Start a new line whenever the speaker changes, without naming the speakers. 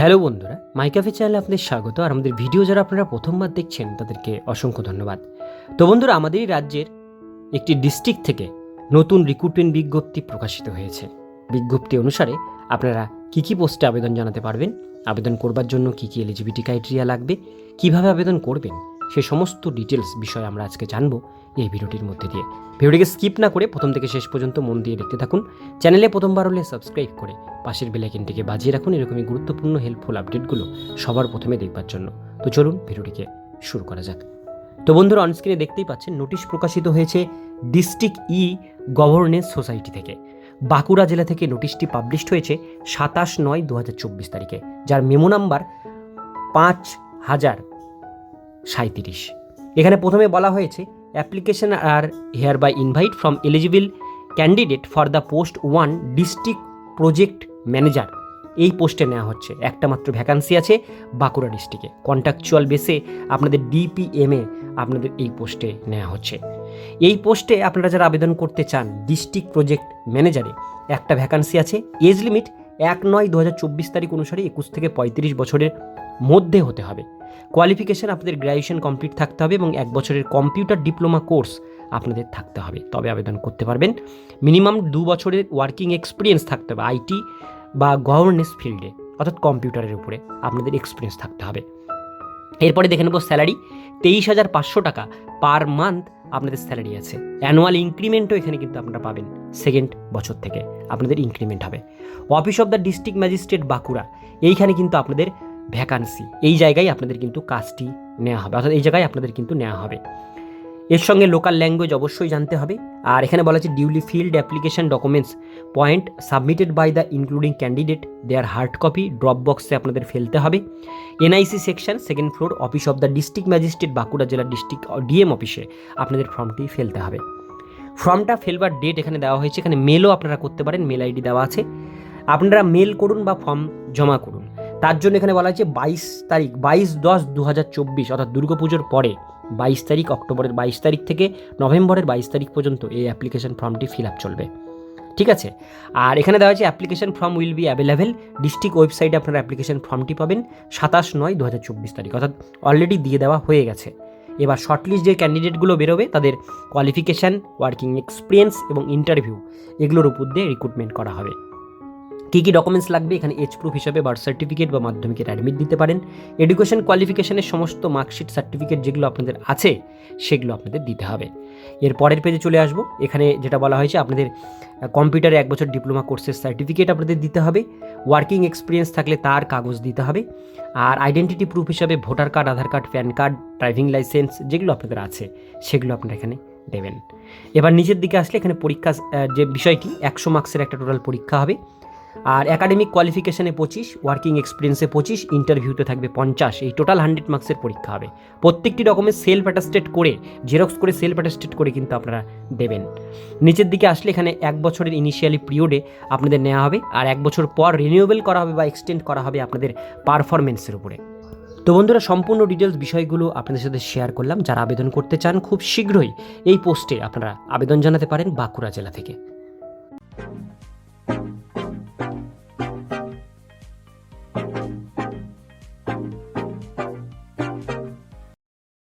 Hello বন্ধুরা, মাইকাফে চ্যানেলে আপনাদের স্বাগত। আর আমাদের ভিডিও যারা আপনারা প্রথমবার দেখছেন, তাদেরকে অসংখ্য ধন্যবাদ। তো বন্ধুরা, আমাদেরই রাজ্যের একটি ডিস্ট্রিক্ট থেকে নতুন রিক্রুটমেন্ট বিজ্ঞপ্তি প্রকাশিত হয়েছে। বিজ্ঞপ্তি অনুসারে আপনারা কী কী পোস্টে আবেদন জানাতে পারবেন, আবেদন করবার জন্য কী কী এলিজিবিলিটি ক্রাইটেরিয়া লাগবে, কীভাবে আবেদন করবেন সে সমস্ত ডিটেলস বিষয়ে আমরা আজকে জানব এই ভিডিওটির মধ্যে দিয়ে। ভিডিওটিকে স্কিপ না করে প্রথম থেকে শেষ পর্যন্ত মন দিয়ে দেখতে থাকুন। চ্যানেলে প্রথমবার হলে সাবস্ক্রাইব করে পাশের বেলাইকিনটিকে বাজিয়ে রাখুন এরকমই গুরুত্বপূর্ণ হেল্পফুল আপডেটগুলো সবার প্রথমে দেখবার জন্য। তো চলুন ভিডিওটিকে শুরু করা যাক। তো বন্ধুরা অনস্ক্রিনে দেখতেই পাচ্ছেন নোটিশ প্রকাশিত হয়েছে ডিস্ট্রিক্ট ই গভর্নেন্স সোসাইটি থেকে। বাঁকুড়া জেলা থেকে নোটিশটি পাবলিশড হয়েছে সাতাশ নয় দু তারিখে, যার মেমো নাম্বার পাঁচ হাজার সাঁত্রিশ এখানে প্রথমে বলা হয়েছে application are hereby invite from eligible candidate for the post one district project manager এই পোস্টে নেওয়া হচ্ছে। একটা মাত্র ভ্যাকান্সি আছে বাঁকুড়া ডিস্ট্রিক্টে কন্ট্রাকচুয়াল বেসে আপনাদের ডিপিএমএ আপনাদের এই পোস্টে নেওয়া হচ্ছে। এই পোস্টে আপনারা যারা আবেদন করতে চান ডিস্ট্রিক্ট প্রজেক্ট ম্যানেজারে একটা ভ্যাকান্সি আছে। এজ লিমিট এক নয় দু তারিখ অনুসারে একুশ থেকে পঁয়ত্রিশ বছরের। মধ্যে হতে হবে। কোয়ালিফিকেশান আপনাদের গ্র্যাজুয়েশন কমপ্লিট থাকতে হবে এবং এক বছরের কম্পিউটার ডিপ্লোমা কোর্স আপনাদের থাকতে হবে। তবে আবেদন করতে পারবেন। মিনিমাম দু বছরের ওয়ার্কিং এক্সপিরিয়েন্স থাকতে হবে আইটি বা গভর্নেন্স ফিল্ডে অর্থাৎ কম্পিউটারের উপরে আপনাদের এক্সপিরিয়েন্স থাকতে হবে। এরপরে দেখে নেব স্যালারি তেইশ হাজার পাঁচশো টাকা পার মান্থ আপনাদের স্যালারি আছে। অ্যানুয়াল ইনক্রিমেন্টও এখানে কিন্তু আপনারা পাবেন সেকেন্ড বছর থেকে। আপনাদের ইনক্রিমেন্ট হবে। Office of the district magistrate Bankura. এইখানে কিন্তু আপনাদের ভ্যাকান্সি এই জায়গায় আপনাদের কিন্তু কাজটি নেওয়া হবে, অর্থাৎ এই জায়গায় আপনাদের কিন্তু নেওয়া হবে। এর সঙ্গে লোকাল ল্যাঙ্গুয়েজ অবশ্যই জানতে হবে। আর এখানে বলা আছে duly filled application documents point submitted by the including candidate their hard copy drop বক্সে আপনাদের ফেলতে হবে। NIC section second floor office of the district magistrate Bankura জেলার ডিস্ট্রিক্ট ডিএম অফিসে আপনাদের ফর্মটি ফেলতে হবে। ফর্মটা ফেলবার ডেট এখানে দেওয়া হয়েছে, এখানে মেলও আপনারা করতে পারেন মেল আইডি দেওয়া আছে। আপনারা মেল করুন বা ফর্ম জমা করুন। তার জন্য এখানে বলা হয়েছে বাইশ তারিখ, বাইশ দশ দু হাজার চব্বিশ, অর্থাৎ দুর্গাপুজোর পরে, বাইশ তারিখ, অক্টোবরের বাইশ তারিখ থেকে নভেম্বরের বাইশ তারিখ পর্যন্ত এই অ্যাপ্লিকেশন ফর্মটি ফিল আপ চলবে। ঠিক আছে? আর এখানে দেওয়া হয়েছে application form will be available district ওয়েবসাইটে আপনারা অ্যাপ্লিকেশন ফর্মটি পাবেন সাতাশ নয় দু হাজার চব্বিশ তারিখ, অর্থাৎ অলরেডি দিয়ে দেওয়া হয়ে গেছে। এবার শর্টলিস্ট যে ক্যান্ডিডেটগুলো বেরোবে, তাদের কোয়ালিফিকেশান ওয়ার্কিং এক্সপিরিয়েন্স এবং ইন্টারভিউ এগুলোর উপর দিয়ে রিক্রুটমেন্ট করা হবে। কী কী ডকুমেন্টস লাগবে? এখানে এজ প্রুফ হিসাবে বার্থ সার্টিফিকেট বা মাধ্যমিকের অ্যাডমিট দিতে পারেন। এডুকেশন কোয়ালিফিকেশনের সমস্ত মার্কশিট সার্টিফিকেট যেগুলো আপনাদের আছে, সেগুলো আপনাদের দিতে হবে। এর পরের পেজে চলে আসব। এখানে যেটা বলা হয়েছে, আপনাদের কম্পিউটারে এক বছর ডিপ্লোমা কোর্সের সার্টিফিকেট আপনাদের দিতে হবে। ওয়ার্কিং এক্সপিরিয়েন্স থাকলে তার কাগজ দিতে হবে। আর আইডেন্টিটি প্রুফ হিসাবে voter card Aadhaar card PAN card driving licence যেগুলো আপনাদের আছে, সেগুলো আপনারা এখানে দেবেন। এবার নিচের দিকে আসলে এখানে পরীক্ষা যে বিষয়টি, একশো মার্কসের একটা টোটাল পরীক্ষা হবে। আর একাডেমিক কোয়ালিফিকেশনে পঁচিশ ওয়ার্কিং এক্সপিরিয়েন্সে পঁচিশ ইন্টারভিউতে থাকবে পঞ্চাশ। এই টোটাল হান্ড্রেড মার্কসের পরীক্ষা হবে। প্রত্যেকটি রকমের সেলফ অ্যাটাস্টেড করে জেরক্স করে সেলফ অ্যাটাস্টেড করে কিন্তু আপনারা দেবেন। নিচের দিকে আসলে এখানে এক বছরের ইনিশিয়ালি পিরিয়ডে আপনাদের নেওয়া হবে, আর এক বছর পর রিনিউয়েবল করা হবে বা এক্সটেন্ড করা হবে আপনাদের পারফরমেন্সের উপরে। তো বন্ধুরা, সম্পূর্ণ ডিটেলস বিষয়গুলো আপনাদের সাথে শেয়ার করলাম। যারা আবেদন করতে চান, খুব শীঘ্রই এই পোস্টে আপনারা আবেদন জানাতে পারেন বাঁকুড়া জেলা থেকে।